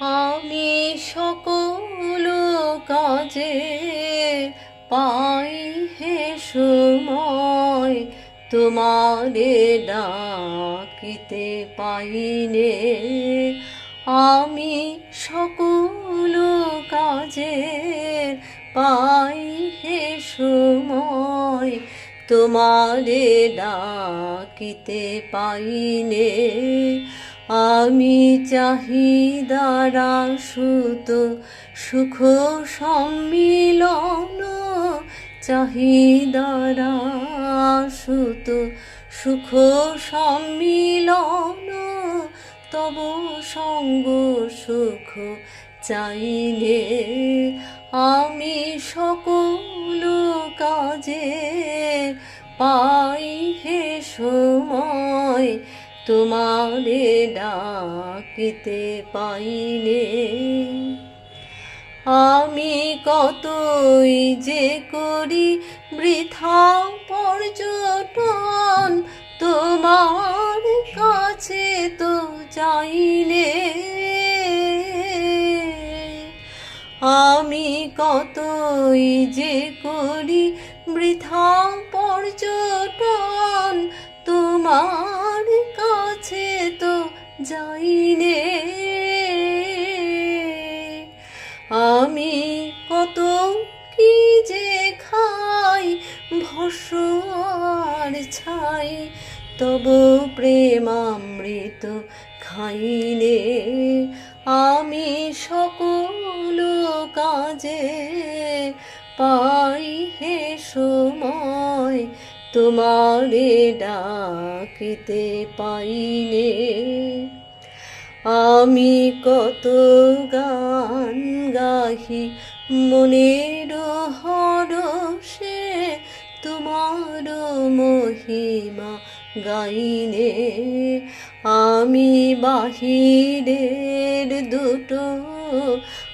আমি সকল কাজে পাই হে সময়, তোমারে ডাকিতে পাইনে আমি সকল কাজে পাই হে সময়, তোমারে ডাকিতে পাইনে আমি চাহিদারা সুত সুখ সম্মিলন। চাহিদারা সুত সুখ সম্মিলন। তব সঙ্গ সুখ চাইলে আমি সকল কাজে পাই হে তোমারে ডাকিতে পাইলে আমি কতই যে করি বৃথা পর্যটন তোমার কাছে তো চাইলে আমি কতই যে করি বৃথা পর্যটন তোমার কাছে তো যাইনে আমি কত কি যে খাই ভস্য আর ছাই, তব প্রেমামৃত খাইনে আমি সকল কাজে পাই হে সময় তোমারে ডাকিতে পাইনে আমি কত গান গাহি, মনের হরষে তোমার মহিমা গাইনে আমি বাহিরের দুটো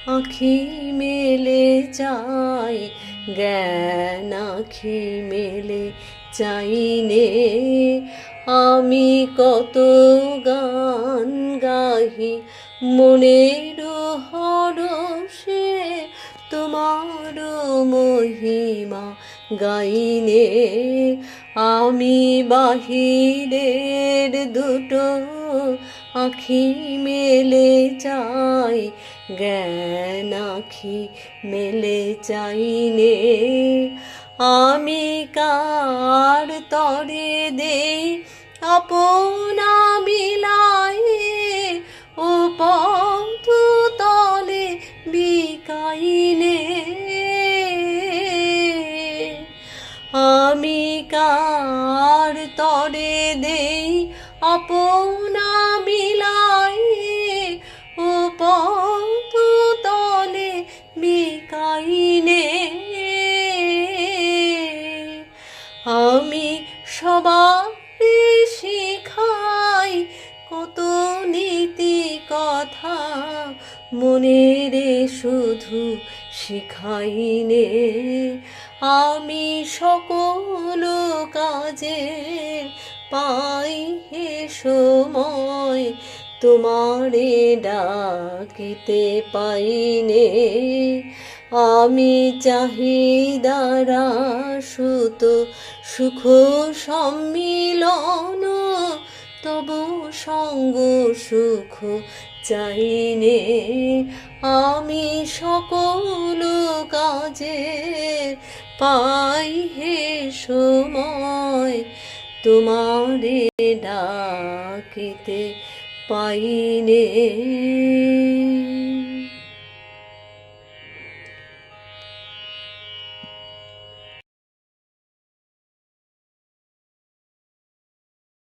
আখি মেলে চাই জ্ঞান আখি মেলে চাইনে। আমি কত গান গাহি মনের হরষে তোমার মহিমা। গাইনে, আমি বাহিরের দুটো আখি মেলে চাই, জ্ঞান আখি মেলে চাইনে। আমি কার তরে দেই আপনা দেই আপনা বিলাই ও পথ তলে বিকাইনে আমি সবার শিখাই কত নীতি কথা মনেরে শুধু শিখাইনে আমি সকল কাজে পাই হে সময়, তোমারে ডাকিতে পাইনে। আমি চাহিদারা সুত সুখ সম্মিলন, তব সঙ্গ সুখ চাইনে আমি সকল কাজে পাই হে সময় তোমারে ডাকিতে পাইনে।